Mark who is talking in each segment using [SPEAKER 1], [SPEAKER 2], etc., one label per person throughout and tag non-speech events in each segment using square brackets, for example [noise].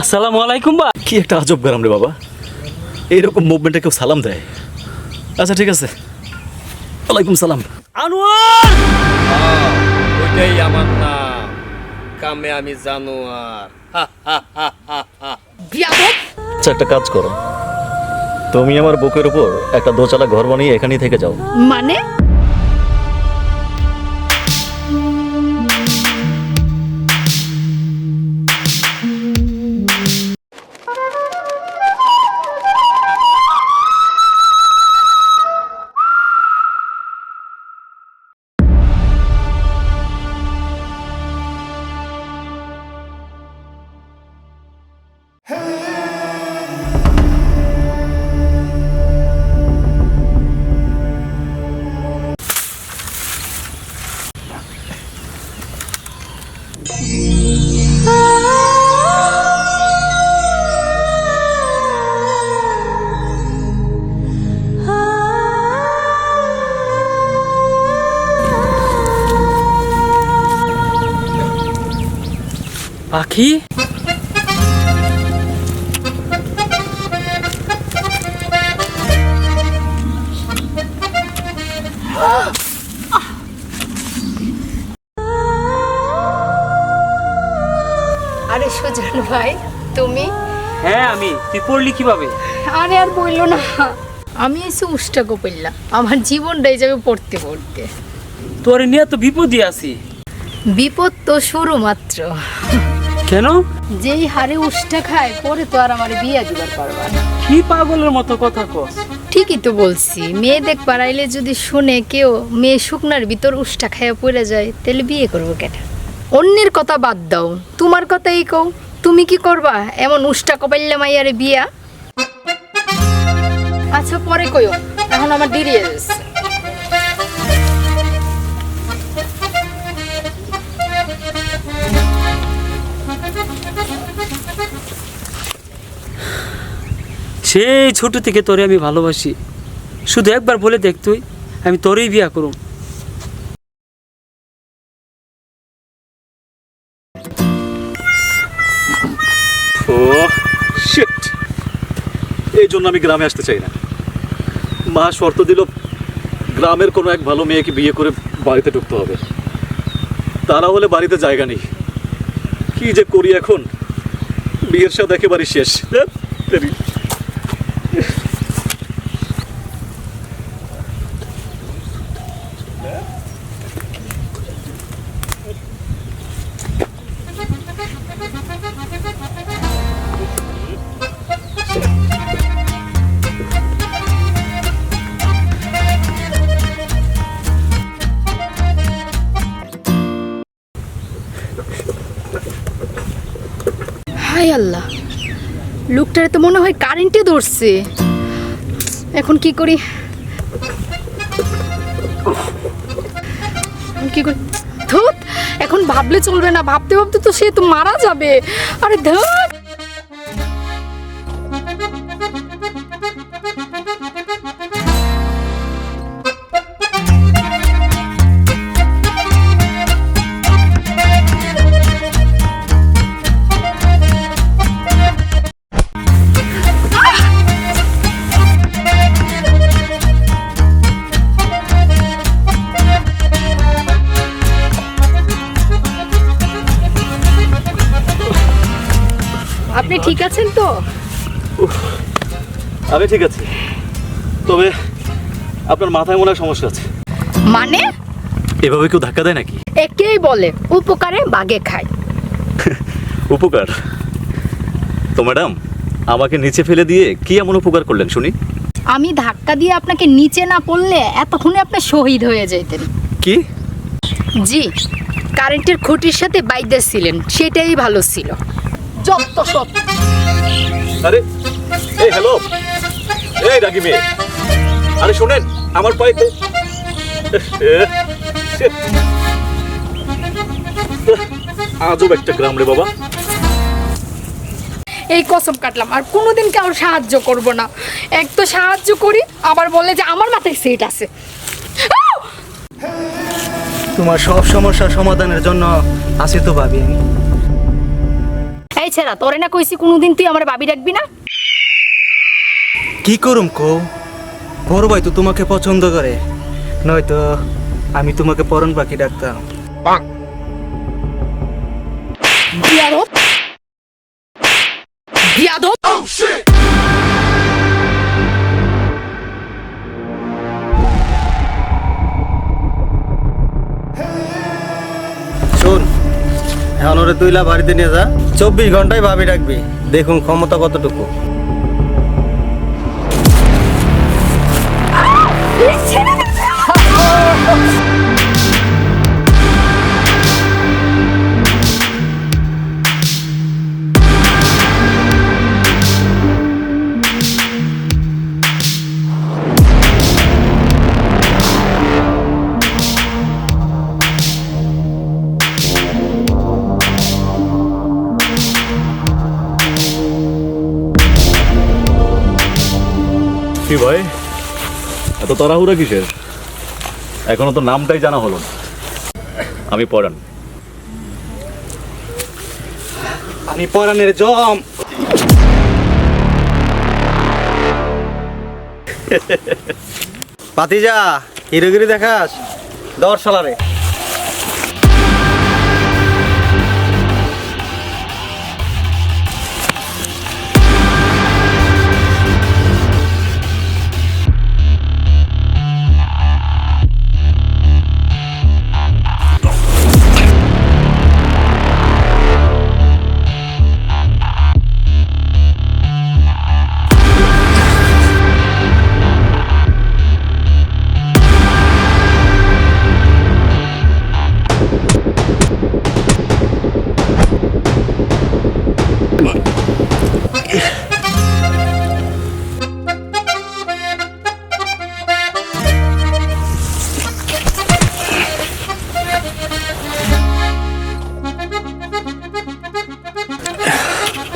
[SPEAKER 1] আসসালামু আলাইকুম বা
[SPEAKER 2] কি একটা আজব গ্রাম রে বাবা। এইরকম মুভমেন্টে কেউ সালাম দেয়? আচ্ছা ঠিক আছে। ওয়ালাইকুম সালাম।
[SPEAKER 1] আনোয়ার!
[SPEAKER 3] ওইটাই আমার নাম। কামে আমি জানোয়ার।
[SPEAKER 2] আচ্ছা একটা কাজ করো। তুমি আমার বুকের উপর একটা দোচালা ঘর বানিয়ে এখানেই থেকে যাও।
[SPEAKER 4] মানে?
[SPEAKER 1] পাখি?
[SPEAKER 4] আরে সুজন ভাই তুমি?
[SPEAKER 1] হ্যাঁ আমি। তুই পড়লি কীভাবে?
[SPEAKER 4] আরে আর বলল না। আমি এসে উষ্টা কপিল্লা আমার জীবনটাই যাবে পড়তে পড়তে।
[SPEAKER 1] তোর নিয়ে তো বিপদই আছি।
[SPEAKER 4] বিপদ তো শুরু মাত্র
[SPEAKER 1] কেন?
[SPEAKER 4] যেই হারে উষ্টা খায় পরে তো আর আমার বিয়া দিবার পারবা না।
[SPEAKER 1] কি পাগলের মতো কথা কস?
[SPEAKER 4] ঠিকই তো বলছি মেয়ে দেখ পারাইলে যদি শুনে কেউ মেয়ে শুকনার ভিতর উষ্টা খাইয়া পড়ে যায় তাহলে বিয়ে করব কেন অন্যের কথা বাদ দাও তোমার কথাই কও তুমি কি করবা? এমন উষ্টা কপাইলে মাইয়ারে বিয়া? আচ্ছা পরে কইও এখন আমার দেরি হয়ে
[SPEAKER 1] সেই ছোট থেকে তোরে আমি ভালোবাসি। শুধু একবার বলে দেখ তুই, আমি তোরেই বিয়া করুম।
[SPEAKER 2] ও এই জন্য আমি গ্রামে আসতে চাই না। মা শর্ত দিল, গ্রামের কোনো এক ভালো মেয়েকে বিয়ে করে বাড়িতে ঢুকতে হবে। তারা হলে বাড়িতে জায়গা নেই। কি যে করি এখন? বিয়ের সাথে একেবারে শেষ।
[SPEAKER 4] লোকটারে তো মনে হয় কারেন্টে ধরছে। এখন কি করি? কি করি? ধুত, এখন ভাবলে চলবে না। ভাবতে ভাবতে তো সে তো মারা যাবে। আরে ধর
[SPEAKER 2] আমি ঠিক আছে। তবে আপনার মাথায় মনে হয় সমস্যা আছে।
[SPEAKER 4] মানে?
[SPEAKER 2] এভাবে কেউ ধাক্কা দেয় নাকি?
[SPEAKER 4] একেই বলে উপকারে বাগে খায়। [laughs]
[SPEAKER 2] উপকার? তো ম্যাডাম আমাকে নিচে ফেলে দিয়ে কি এমন উপকার করলেন শুনি।
[SPEAKER 4] আমি ধাক্কা দিয়ে আপনাকে নিচে না পড়লে এতক্ষণে আপনি শহীদ হয়ে যেতেন।
[SPEAKER 2] কি?
[SPEAKER 4] জি কারেন্টের খুঁটির সাথে বাইদা ছিলেন সেটাই ভালো ছিল। যত সব
[SPEAKER 2] আরে এই হ্যালো এই রাগি মেয়ে আরে শোনেন আমার পায়ে তো আজব একটা গ্রাম রে বাবা।
[SPEAKER 4] এই কসম কাটলাম আর কোনোদিন কারোর সাহায্য করব না। এক তো সাহায্য করি আবার বলে যে আমার মাথায় সেট আছে।
[SPEAKER 5] তোমার সব সমস্যার সমাধানের জন্য আছি তো ভাবি আমি।
[SPEAKER 4] এই ছেড়া তোরে না কইছি কোনোদিন তুই আমার ভাবি রাখবি না?
[SPEAKER 5] কি করুম কো? বড় ভাই তো তোমাকে পছন্দ করে। নয়তো আমি তোমাকে পরন পাখি ডাকতাম।
[SPEAKER 4] বিয়াদব।
[SPEAKER 5] শোন এখন ওরে তুইলা বাড়িতে নিয়ে যা। চব্বিশ ঘন্টায় ভাবি ডাকবি। দেখুন ক্ষমতা কতটুকু।
[SPEAKER 2] কি ভাই? এত তাড়াহুড়া কিসের? এখনও তো নামটাই জানা হলো না। আমি পড়ান
[SPEAKER 5] আমি পরানের জম। [laughs] পাতিজা হিরোগিরি দেখাস? দর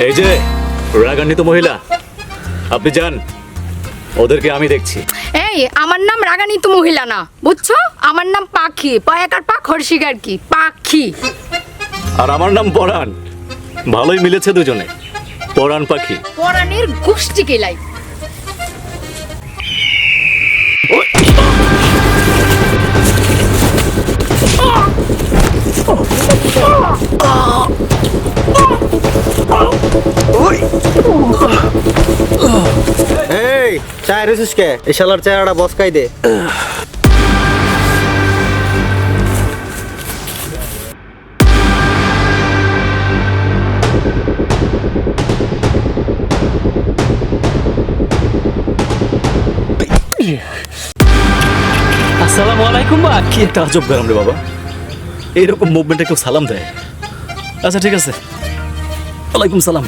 [SPEAKER 2] এই যে রাগান্বিত মহিলা আপনি যান। ওদেরকে আমি দেখছি।
[SPEAKER 4] এই আমার নাম রাগানিত মহিলা না বুঝছ? আমার নাম পাখি পায়াকার পাক হর্ষিকার কি? পাখি।
[SPEAKER 2] আর আমার নাম পরাণ। ভালোই মিলেছে দুজনে। পরাণ পাখি।
[SPEAKER 4] পরাণের গোষ্ঠী কেলাই
[SPEAKER 5] এই, চায় রেছিস কে? এই শালার চেহারাটা বসকাই দে।
[SPEAKER 1] আসসালামু আলাইকুম বা
[SPEAKER 2] কি একটা আজব গ্রাম রে বাবা। এইরকম মুভমেন্টে কেউ সালাম দেয়। আচ্ছা ঠিক আছে। ওয়ালাইকুম সালাম।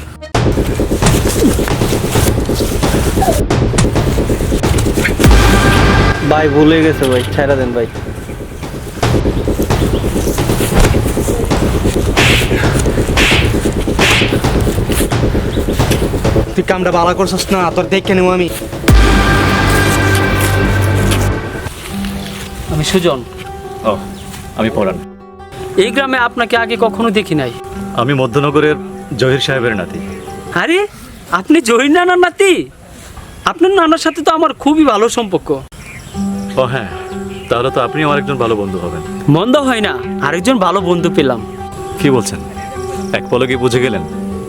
[SPEAKER 5] ভাই ভুলে গেছে ভাই ছেড়া দেন ভাই। তুই কামটা ভালো করছিস না তোর দেখে নেব আমি।
[SPEAKER 1] আমি সুজন।
[SPEAKER 2] ও আমি পরাণ।
[SPEAKER 1] এই গ্রামে আপনাকে আগে কখনো দেখি নাই।
[SPEAKER 2] আমি মধ্যনগরের জহির সাহেবের নাতি।
[SPEAKER 1] আরে আপনি জহির নানার নাতি? আপনার নানার সাথে তো আমার খুবই ভালো সম্পর্ক।
[SPEAKER 2] ও হ্যাঁ তাহলে তো আপনি আমার একজন ভালো বন্ধু হবেন।
[SPEAKER 1] মন্দ হয় না আরেকজন ভালো বন্ধু পেলাম।
[SPEAKER 2] কি বলছেন? এক পলকে বুঝে গেলেন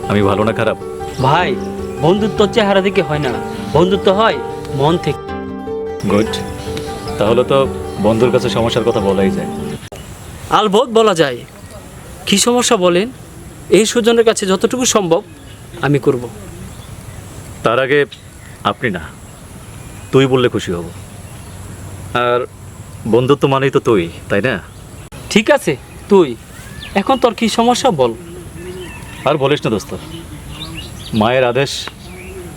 [SPEAKER 2] আমি ভালো না খারাপ?
[SPEAKER 1] ভাই বন্ধুত্ব চেহারা দেখে হয় না বন্ধুত্ব হয় মন থেকে।
[SPEAKER 2] গুড তাহলে তো বন্ধুর কাছে সমস্যার কথা বলাই যায়।
[SPEAKER 1] আলবোধ বলা যায়। কি সমস্যা বলেন? এই সুজনের কাছে যতটুকু সম্ভব আমি করব।
[SPEAKER 2] তার আগে আপনি না তুই বললে খুশি হব। আর বন্ধুত্ব মানেই তো তুই তাই না?
[SPEAKER 1] ঠিক আছে তুই। এখন তোর কি সমস্যা বল।
[SPEAKER 2] আর বলিস না দোস্ত মায়ের আদেশ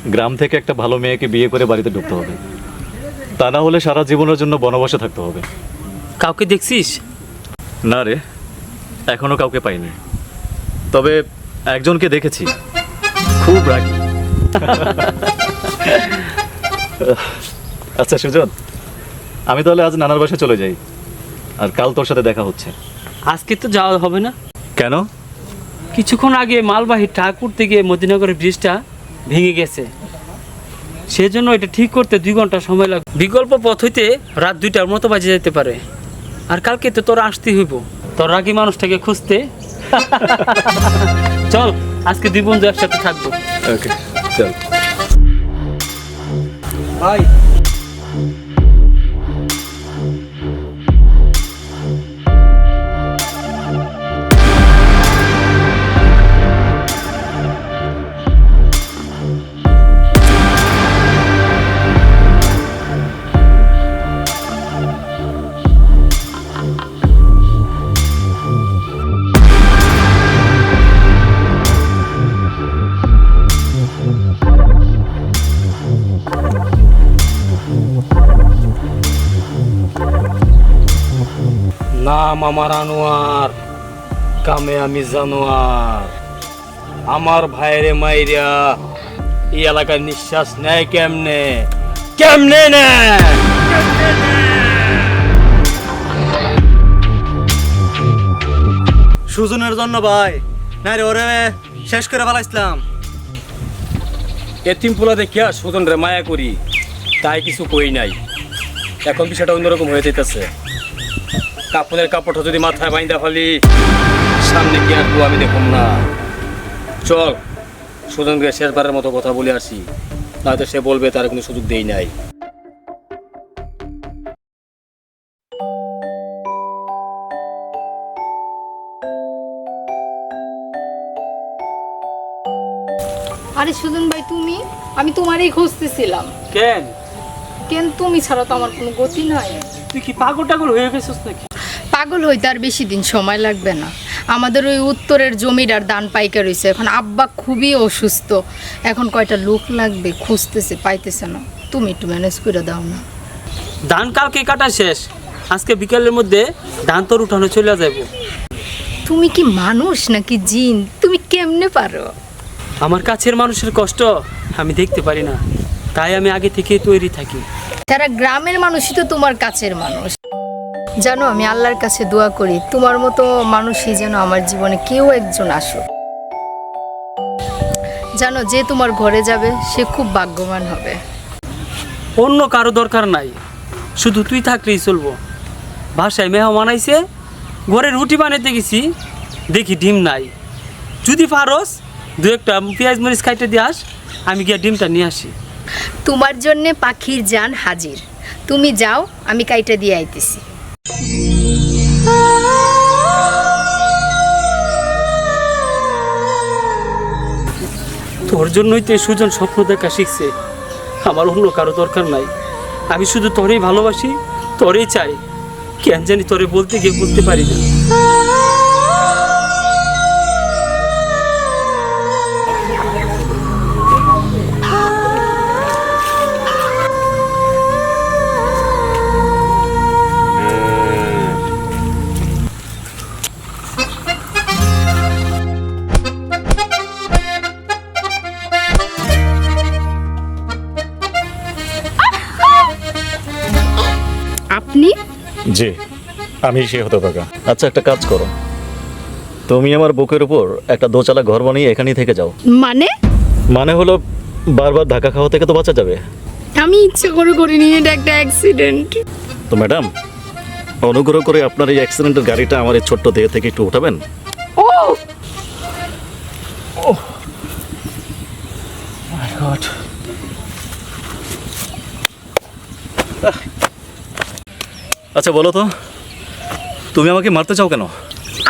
[SPEAKER 2] গ্রাম থেকে একটা ভালো মেয়েকে বিয়ে করে বাড়িতে ঢুকতে হবে। তা না হলে সারা জীবনের জন্য বনবাসে থাকতে হবে।
[SPEAKER 1] কাউকে দেখছিস?
[SPEAKER 2] না রে এখনও কাউকে পাইনি। তবে একজনকে দেখেছি। খুব রাগি। [laughs] আচ্ছা সুজন আমি তাহলে আজ নানার বাসায় চলে যাই আর কাল তোর সাথে দেখা হচ্ছে।
[SPEAKER 1] আজকে তো যাওয়া হবে না।
[SPEAKER 2] কেন?
[SPEAKER 1] কিছুক্ষণ আগে মালবাহী ট্রাক উঠতে গিয়ে মদিনগরের ব্রিজটা ভেঙে গেছে। সেজন্য এটা ঠিক করতে দুই ঘণ্টা সময় লাগবে। বিকল্প পথ হইতে রাত দুইটার মতো বাজে যেতে পারে। আর কালকে তো তোর আসতে হইব। তোর রাগি মানুষটাকে খুঁজতে চল আজকে দুই বন্ধু একসাথে থাকব।
[SPEAKER 2] ওকে চল।
[SPEAKER 5] ভাই
[SPEAKER 3] নাম আমার আনোয়ার কামে আমি জানোয়ার। আমার ভাইরে মাইরা এই এলাকার নিঃশ্বাস নেয় কেমনে? কেমনে নেয়?
[SPEAKER 5] সুজনের জন্য ভাই। না রে ওরে শেষ করে ফেলাইছিলাম।
[SPEAKER 3] এতিম পোলা দেখিয়া সুজন রে মায়া করি তাই কিছু কই নাই। এখন বিষয়টা অন্যরকম হয়ে যেতেছে কাপড়ের কাপড়টা যদি মাথায় বাইন্দা ফেলি সামনে কি আর আমি দেখুন না। চল সুজনকে শেষবারের মতো কথা বলে আসি। নয়তো সে বলবে তার কোনো সুযোগ দেই নাই।
[SPEAKER 4] আরে সুজন ভাই তুমি? আমি তোমারই খুঁজতেছিলাম।
[SPEAKER 1] কেন?
[SPEAKER 4] কেন তুমি ছাড়া তো আমার কোনো গতি নাই।
[SPEAKER 1] তুই কি পাগল টাগল হয়ে গেছিস নাকি?
[SPEAKER 4] পাগল হইতে আর বেশি দিন সময় লাগবে না। আমাদের ওই উত্তরের জমিটার দান পাইকা রয়েছে এখন আব্বা খুবই অসুস্থ। এখন কয়টা লোক লাগবে খুঁজতেছে পাইতেছে না। তুমি একটু ম্যানেজ করে দাও না।
[SPEAKER 1] ধান কালকে কাটা শেষ। আজকে বিকালের মধ্যে ধান তোর উঠানো চলে যাব
[SPEAKER 4] তুমি কি মানুষ নাকি জিন? তুমি কেমনে পারো?
[SPEAKER 1] আমার কাছের মানুষের কষ্ট আমি দেখতে পারি না। তাই আমি আগে থেকেই তৈরি থাকি।
[SPEAKER 4] তারা গ্রামের মানুষই তো তোমার কাছের মানুষ। জানো আমি আল্লাহর কাছে দোয়া করি তোমার মতো মানুষই যেন আমার জীবনে কেউ একজন আসুক। জানো যে তোমার ঘরে যাবে সে খুব ভাগ্যবান হবে।
[SPEAKER 1] অন্য কারও দরকার নাই শুধু তুই থাকলেই চলবো। বাসায় মেহমান আইছে ঘরে রুটি বানাইতে গেছি দেখি ডিম নাই। যদি পারস দু একটা পেঁয়াজ মরিচ খাইতে দিয়ে আস আমি গিয়ে ডিমটা নিয়ে আসি।
[SPEAKER 4] তোমার জন্যে পাখির যান হাজির। তুমি যাও আমি কাইটা দিয়ে আইতেছি।
[SPEAKER 1] তোর জন্যই তো সুজন স্বপ্ন দেখা শিখছে। আমার অন্য কারও দরকার নাই। আমি শুধু তোরেই ভালোবাসি, তোরেই চাই। কেন জানি তোরে বলতে গিয়ে বলতে পারি না।
[SPEAKER 2] জি। আমি সে হতে পাকা আচ্ছা একটা কাজ করো। তুমি আমার বুকের উপর একটা দোচালা ঘর বানিয়ে এখানেই থেকে যাও।
[SPEAKER 4] মানে?
[SPEAKER 2] মানে হলো বারবার ধাক্কা খাওয়া থেকে তো বাঁচা যাবে।
[SPEAKER 4] আমি ইচ্ছে করে করিনি এটা একটা অ্যাক্সিডেন্ট
[SPEAKER 2] তো ম্যাডাম অনুগ্রহ করে আপনার এই অ্যাক্সিডেন্টের গাড়িটা আমার এই ছোট্ট দেহ থেকে একটু উঠাবেন।
[SPEAKER 4] ও!
[SPEAKER 2] আচ্ছা বলো তো তুমি আমাকে মারতে চাও কেন?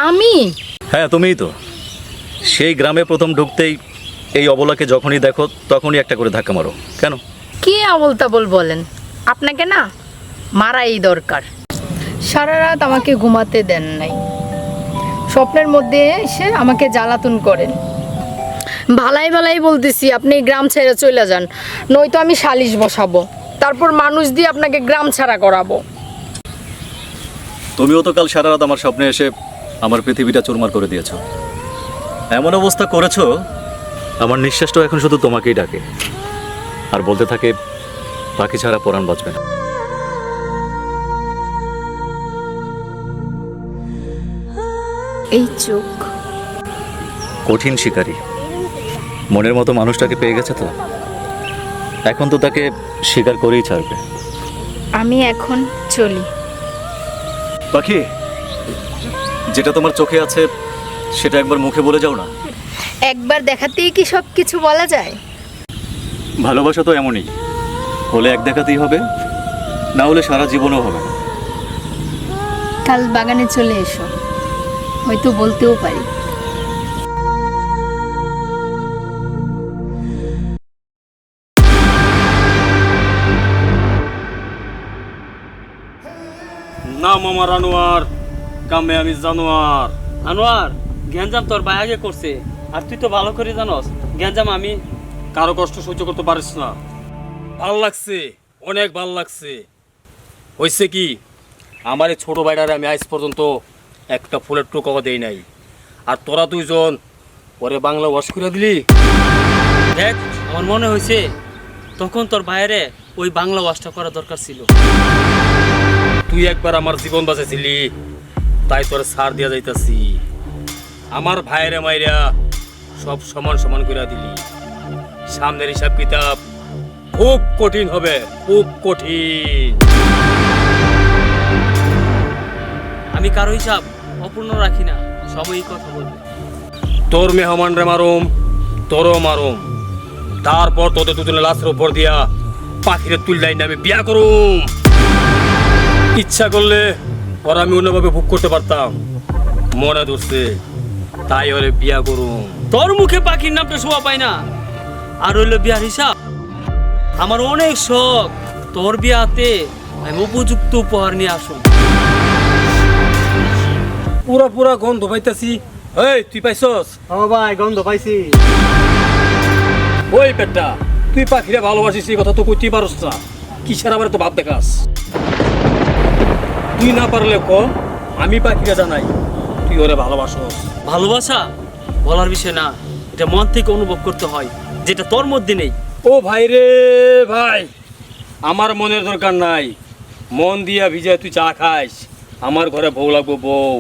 [SPEAKER 4] আমি?
[SPEAKER 2] হ্যাঁ তুমিই তো। সেই গ্রামে প্রথম ঢুকতেই এই অবলাকে যখনই দেখো তখনই একটা করে ধাক্কা মারো। কেন?
[SPEAKER 4] কি আমল তাবল বলেন? আপনাকে না মারাই দরকার। সারা রাত আমাকে ঘুমাতে দেন নাই। স্বপ্নের মধ্যে এসে আমাকে জ্বালাতন করেন। ভালাই ভালাই বলতেছি আপনি গ্রাম ছেড়ে চলে যান নয়তো আমি সালিশ বসাবো। তারপর মানুষ দিয়ে আপনাকে গ্রাম ছাড়া করাবো।
[SPEAKER 2] তুমিও তো কাল সারা রাত আমার স্বপ্নে এসে আমার পৃথিবীটা চুরমার করে দিয়েছ। এমন অবস্থা করেছ আমার নিঃশ্বাসটাও এখন শুধু তোমাকেই ডাকে। আর বলতে থাকে পাখি ছাড়া পরাণ বাঁচবে না।
[SPEAKER 4] এই চোখ।
[SPEAKER 2] কঠিন শিকারী। মনের মতো মানুষটাকে পেয়ে গেছে তো? এখন তো তাকে শিকার করেই ছাড়বে।
[SPEAKER 4] আমি এখন চলি।
[SPEAKER 2] পাখি যেটা তোমার চোখে আছে সেটা একবার মুখে বলে যাও না।
[SPEAKER 4] একবার দেখাতেই কি সব কিছু বলা যায়?
[SPEAKER 2] ভালোবাসা তো এমনই হলে এক দেখাতেই হবে না হলে সারা জীবনও হবে
[SPEAKER 4] কাল বাগানে চলে এসো হয়তো বলতেও পারি।
[SPEAKER 3] নাম আমার আনোয়ার কামে আমি জানোয়ার।
[SPEAKER 1] আনোয়ার গ্যাঞ্জাম তোর ভাই আগে করছে। আর তুই তো ভালো করে জানস গ্যাঞ্জাম আমি।
[SPEAKER 3] কারও কষ্ট সহ্য করতে পারিস না। ভালো লাগছে অনেক ভালো লাগছে। হয়েছে কি আমার এই ছোট ভাইটারে আমি আজ পর্যন্ত একটা ফুলের টোকাও দেই নাই। আর তোরা দুইজন পরে বাংলা ওয়াশ করে দিলি।
[SPEAKER 1] দেখ আমার মনে হয়েছে তখন তোর ভাইয়েরে ওই বাংলা ওয়াশটা করা দরকার ছিল।
[SPEAKER 3] তুই একবার আমার জীবন বাঁচাইছিলি তাই তোর সার দিয়া যাইতাছি। আমার ভাইরে মাইরা সব সমান সমান করে দিলি। সামনের হিসাব কিতাব খুব কঠিন হবে খুব কঠিন।
[SPEAKER 1] আমি কারও হিসাব অপূর্ণ রাখি না সবই কথা বলবে।
[SPEAKER 3] তোর মেহমান রে মারুম তোরও মারুম। তারপর তোদের দুজনে লাশের উপর দিয়া পাখিরে তুললাই আমি বিয়া করুম। ইচ্ছা করলে ওরা আমি অন্যভাবে ভোগ করতে পারতাম। মনে ধরছে তাই ওরে বিয়া করুম।
[SPEAKER 1] তোর মুখে পাখির নামটা শোভা পাই না। আর হইল বিয়ার হিসাব। আমার অনেক শখ তোর বিয়াতে আমি উপযুক্ত উপহার নিয়ে আসুন
[SPEAKER 3] পুরা পুরা গন্ধ পাইতাছি। এই তুই পাইছস?
[SPEAKER 5] ও ভাই গন্ধ পাইছি।
[SPEAKER 3] ওই পেটটা। তুই পাখিরে ভালোবাসিস এই কথা তো কইতেই পারস না। কিসের আবার তো ভাব দেখাস তুই না পারলে ক আমি পাখিরে জানাই তুই ওরে ভালোবাসস
[SPEAKER 1] ভালোবাসা? বলার বিষয় না এটা মন থেকে অনুভব করতে হয় যেটা তোর মধ্যে নেই।
[SPEAKER 3] ও ভাই রে ভাই আমার মনের দরকার নাই। মন দিয়া ভিজে তুই চা খাইস আমার ঘরে বউ লাগবো বউ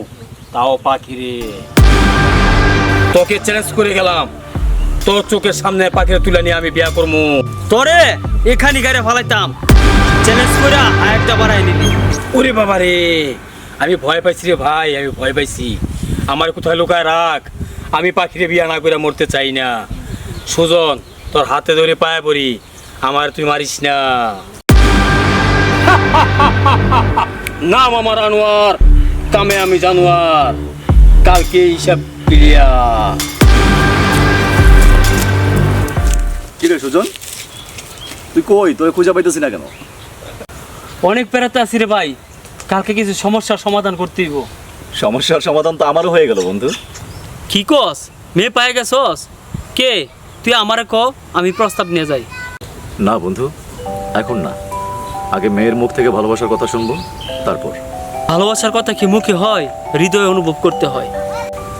[SPEAKER 3] তাও পাখি রে তোকে চ্যালেঞ্জ করে গেলাম। তোর চোখের সামনে পাখিরে তুলে নিয়ে আমি বিয়া করব
[SPEAKER 1] তোরে এখানি গাড়ি ফালাইতাম। চ্যালেঞ্জ করে আরেকটা বাড়াই নিলি।
[SPEAKER 3] ওরে বাবা রে, আমি ভয় পাইছি রে ভাই, আমি ভয় পাইছি। আমার কোথায় লুকায় রাখ? আমি পাখিরে বিয়া না করে মরতে চাই না। সুজন, তোর হাতে ধরে পায়ে পড়ি। আমার তুই মারিস না। [laughs] নাম আমার আনোয়ার, কামে আমি জানোয়ার। কালকে হিসাব ক্লিয়া
[SPEAKER 2] সুজন তুই কই? তোর খুঁজে পাইতেছি না কেন?
[SPEAKER 1] অনেক পেরাতে আছি রে ভাই। কালকে কিছু সমস্যার সমাধান করতে হইব।
[SPEAKER 2] সমস্যার সমাধান তো আমারও হয়ে গেল বন্ধু।
[SPEAKER 1] কি কস? মেয়ে পায়ে গেছস? কে? তুই আমারে ক আমি প্রস্তাব নিয়ে যাই।
[SPEAKER 2] না বন্ধু এখন না। আগে মেয়ের মুখ থেকে ভালোবাসার কথা শুনব তারপর।
[SPEAKER 1] ভালোবাসার কথা কি মুখে হয়? হৃদয়ে অনুভব করতে হয়।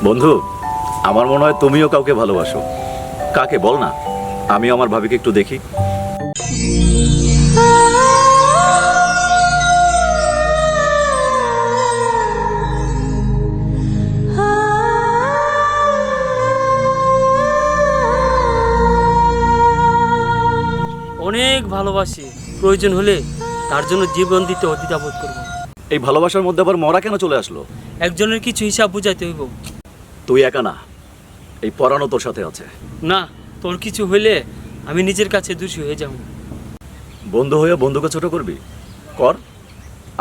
[SPEAKER 2] বন্ধু আমার মনে হয় তুমিও কাউকে ভালোবাসো। কাকে বল না। আমি আমার ভাবিকে একটু দেখি।
[SPEAKER 1] অনেক ভালোবাসি। প্রয়োজন হলে তার জন্য জীবন দিতে অদ্বিধাবোধ করব।
[SPEAKER 2] এই ভালোবাসার মধ্যে আবার মরা কেন চলে আসলো?
[SPEAKER 1] একজনের কিছু হিসাব বুঝাইতে হইব।
[SPEAKER 2] তুই একা না এই পরানো তোর সাথে আছে।
[SPEAKER 1] না তোর কিছু হইলে আমি নিজের কাছে দোষী হয়ে যাব।
[SPEAKER 2] বন্ধু হয়ে বন্ধুকে ছোট করবি? কর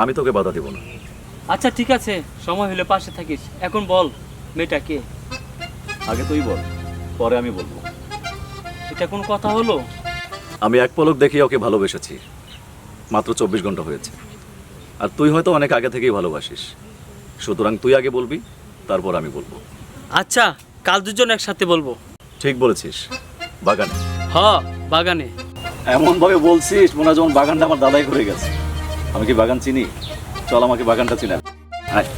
[SPEAKER 2] আমি তোকে বাধা দেব না।
[SPEAKER 1] আচ্ছা ঠিক আছে। সময় হলে পাশে থাকিস। এখন বল মেয়েটা কে?
[SPEAKER 2] আগে তুই বল পরে আমি বলব।
[SPEAKER 1] এটা কোন কথা হলো?
[SPEAKER 2] আমি এক পলক দেখে ওকে ভালোবেসেছি। মাত্র চব্বিশ ঘণ্টা হয়েছে। আর তুই হয়তো অনেক আগে থেকেই ভালোবাসিস। সুতরাং তুই আগে বলবি তারপর আমি বলব।
[SPEAKER 1] আচ্ছা কাল দুজন একসাথে বলব।
[SPEAKER 2] ঠিক বলেছিস। বাগানে।
[SPEAKER 1] হ বাগানে।
[SPEAKER 2] এমন ভাবে বলছিস মনে হয় যেমন বাগানটা আমার দাদাই করে গেছে। আমি কি বাগান চিনি? চল আমাকে বাগানটা চিনা। আয়।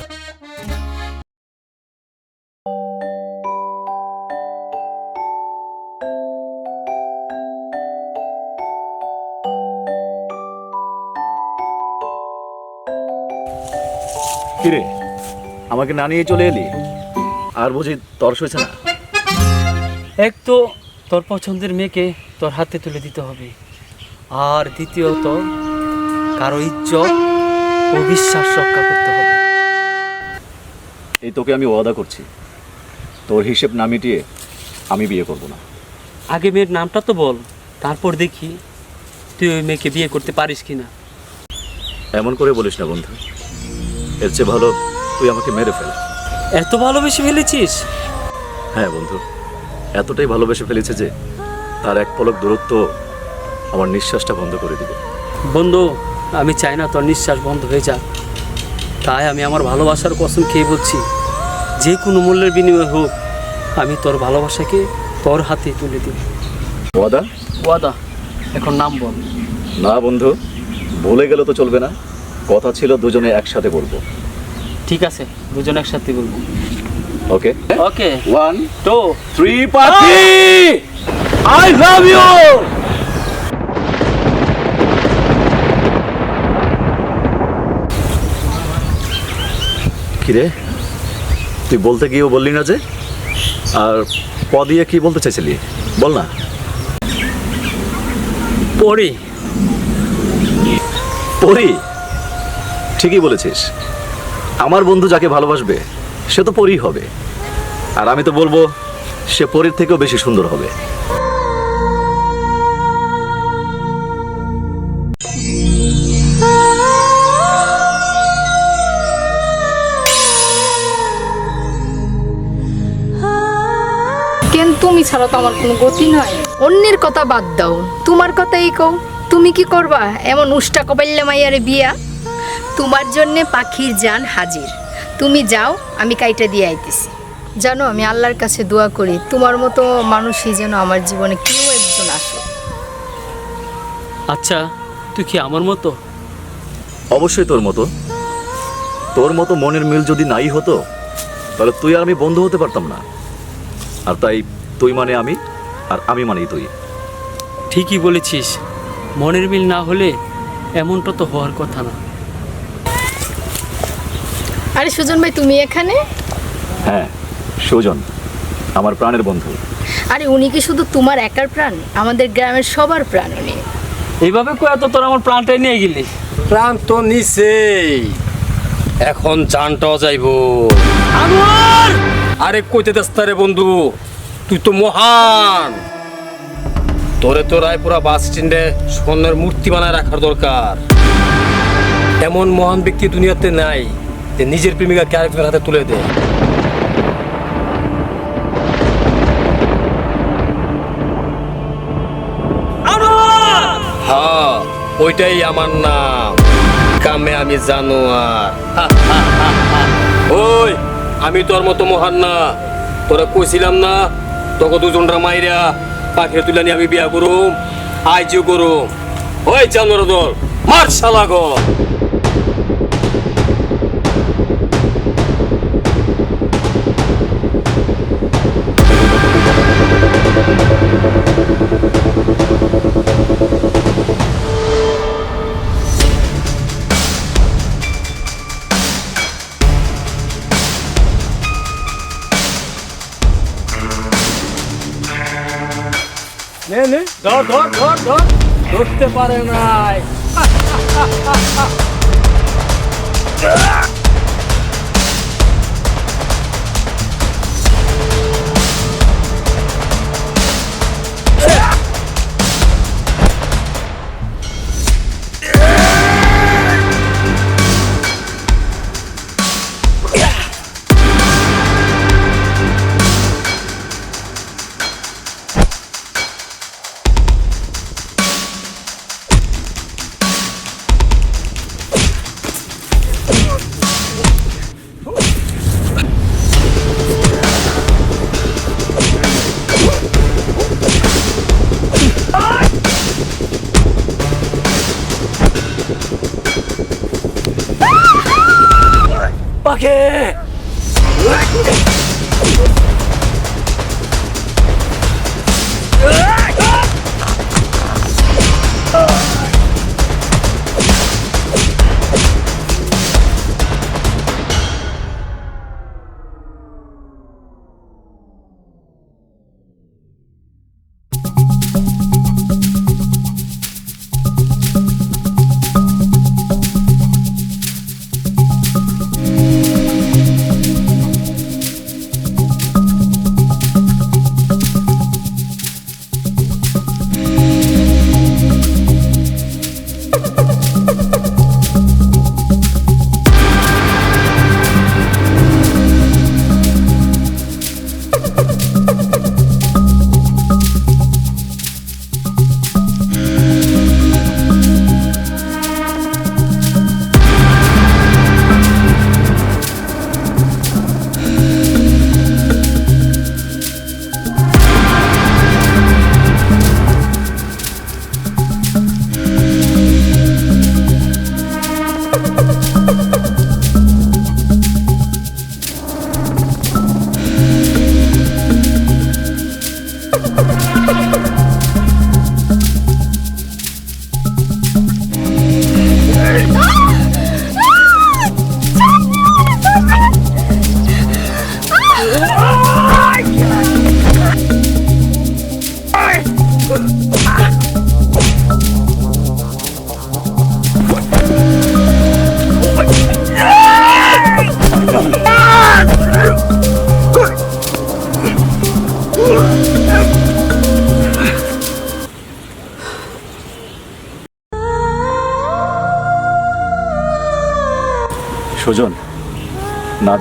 [SPEAKER 2] কিরে আমাকে না নিয়ে চলে এলি? আর বুঝি তর্স হয়েছে না?
[SPEAKER 1] এক তো তোর পছন্দের মেয়েকে তোর হাতে তুলে দিতে হবে। আর দ্বিতীয়ত কারও ইজ্জত ও বিশ্বাস রক্ষা করতে হবে।
[SPEAKER 2] এই তোকে আমি ওয়াদা করছি। তোর হিসেব না মিটিয়ে আমি বিয়ে করব না।
[SPEAKER 1] আগে মেয়ের নামটা তো বল তারপর দেখি তুই ওই মেয়েকে বিয়ে করতে পারিস কি না
[SPEAKER 2] এমন করে বলিস না বন্ধু। এর চেয়ে ভালো তুই আমাকে মেরে ফেল।
[SPEAKER 1] এত ভালোবেসে ফেলেছিস?
[SPEAKER 2] হ্যাঁ বন্ধু। এতটাই ভালোবেসে ফেলেছে যে তার এক পলক দূরত্ব আমার নিঃশ্বাসটা বন্ধ করে দিবে।
[SPEAKER 1] বন্ধু আমি চাই না তোর নিঃশ্বাস বন্ধ হয়ে যাক। তাই আমি আমার ভালোবাসার কসম খেয়ে বলছি যে কোনো মূল্যের বিনিময়ে হোক আমি তোর ভালোবাসাকে তোর হাতে তুলে দিব।
[SPEAKER 2] ওয়াদা?
[SPEAKER 1] ওয়াদা। এখন নাম বল।
[SPEAKER 2] না বন্ধু ভুলে গেলে তো চলবে না। কথা ছিল দুজনে একসাথে বলব।
[SPEAKER 1] ঠিক আছে দুজন একসাথে বলব।
[SPEAKER 2] Okay
[SPEAKER 1] okay
[SPEAKER 2] one
[SPEAKER 1] two
[SPEAKER 2] three পাখি
[SPEAKER 1] আই লাভ ইউ
[SPEAKER 2] কিরে? তুই বলতে গিয়েও বললি না যে? আর প দিয়ে কি বলতে চাইছিলি? বল না।
[SPEAKER 1] পরে
[SPEAKER 2] পড়ি? ঠিকই বলেছিস। আমার বন্ধু যাকে ভালোবাসবে সে তো পরি হবে। আর আমি তো বলব, সে পরীর থেকেও বেশি সুন্দর হবে।
[SPEAKER 4] কেন তুমি ছাড়া তো আমার কোনো গতি নয় অন্যের কথা বাদ দাও। তোমার কথাই কও। তুমি কি করবা? এমন উষ্টা কপাল্লে মাইয়ারে বিয়া? তোমার জন্যে পাখির যান হাজির। তুমি যাও আমি কাইটা দিয়ে আইতেছি। জানো আমি আল্লাহর কাছে দোয়া করি তোমার মতো মানুষই যেন আমার জীবনে কেউ একজন আসো
[SPEAKER 1] আচ্ছা তুই কি আমার মতো?
[SPEAKER 2] অবশ্যই তোর মতো। তোর মতো মনের মিল যদি নাই হতো তাহলে তুই আর আমি বন্ধু হতে পারতাম না। আর তাই তুই মানে আমি আর আমি মানেই তুই।
[SPEAKER 1] ঠিকই বলেছিস মনের মিল না হলে এমনটা তো হওয়ার কথা না।
[SPEAKER 4] আরে সুজন ভাই তুমি এখানে?
[SPEAKER 2] হ্যাঁ সুজন আমার প্রাণের বন্ধু।
[SPEAKER 4] আরে উনি কি শুধু তোমার একার প্রাণ? আমাদের গ্রামের সবার প্রাণ উনি।
[SPEAKER 1] এইভাবে কয়ে তো তোর আমার প্রাণটাই নিয়ে গেলি?
[SPEAKER 3] প্রাণ তো নিছেই। এখন জানটাও যাইব।
[SPEAKER 1] আনোয়ার!
[SPEAKER 3] আরে কইতে দাস্তারে বন্ধু তুই তো মহান। তোরে তো রায়পুরা বাস স্ট্যান্ডে স্বর্ণের মূর্তি বানায় রাখার দরকার। এমন মহান ব্যক্তি দুনিয়াতে নাই। যে নিজের প্রেমিকাকে আরেকজনের হাতে তুলে দেয়। হ্যাঁ ওইটাই আমার নাম। কামে আমি জানো জানোয়ার ওই আমি তোর মতো মহান না। তোরা কইছিলাম না তোকে দুজনরা মাইরা পাখির তুলে নিয়ে আমি বিয়া করুম আইজিও করুম। ওই জানোয়ার দল মার শালা গো ধর ধর ধর ধর। ধরতে পারে নাই। [laughs]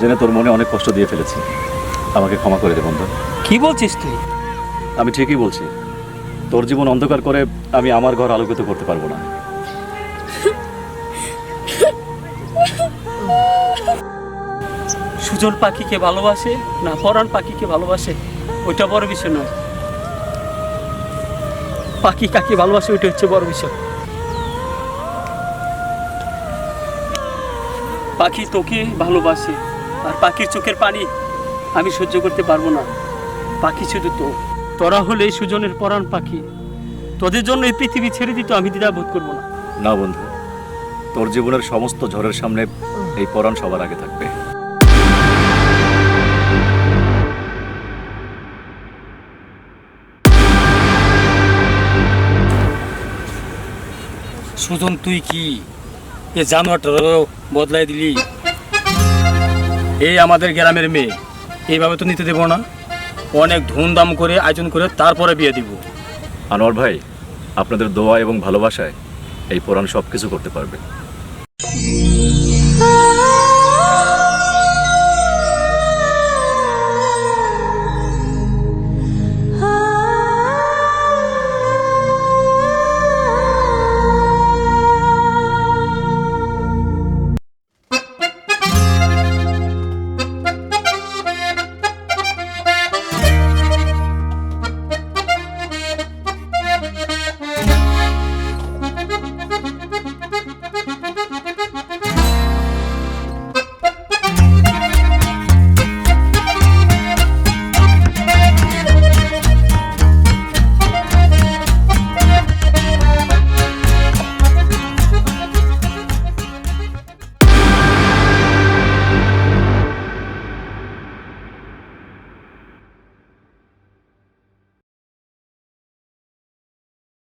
[SPEAKER 2] জেনে তোর মনে অনেক কষ্ট দিয়ে ফেলেছি। আমাকে ক্ষমা করে দে বন্ধু।
[SPEAKER 1] কি বলছিস তুই?
[SPEAKER 2] আমি ঠিকই বলছি। তোর জীবন অন্ধকার করে আমি আমার ঘর আলোকিত করতে পারব না।
[SPEAKER 1] সুজন পাখিকে ভালোবাসে না পরাণ পাখিকে ভালোবাসে ওইটা বড় বিষয় নয়। পাখি কাকে ভালোবাসে ওইটা হচ্ছে বড় বিষয়। পাখি তোকে ভালোবাসে আর পাখির চোখের পানি আমি সহ্য করতে পারব না। পাখি শুধু তো। তোরা হলে সুজনের পরাণ পাখি। তোদের জন্য এই পৃথিবী ছেড়ে দিত আমি দ্বিধা বোধ করব না।
[SPEAKER 2] না বন্ধু তোর জীবনের সমস্ত ঝড়ের সামনে এই পরাণ সবার আগে থাকবে।
[SPEAKER 3] সুজন তুই কি এ জানোয়ারটারও বদলাই দিলি? এই আমাদের গ্রামের মেয়ে। এইভাবে তো নিতে দেবো না। অনেক ধুমধাম করে আয়োজন করে তারপরে বিয়ে দিব।
[SPEAKER 2] আনোয়ার ভাই আপনাদের দোয়া এবং ভালোবাসায় এই পুরাণ সব কিছু করতে পারবে।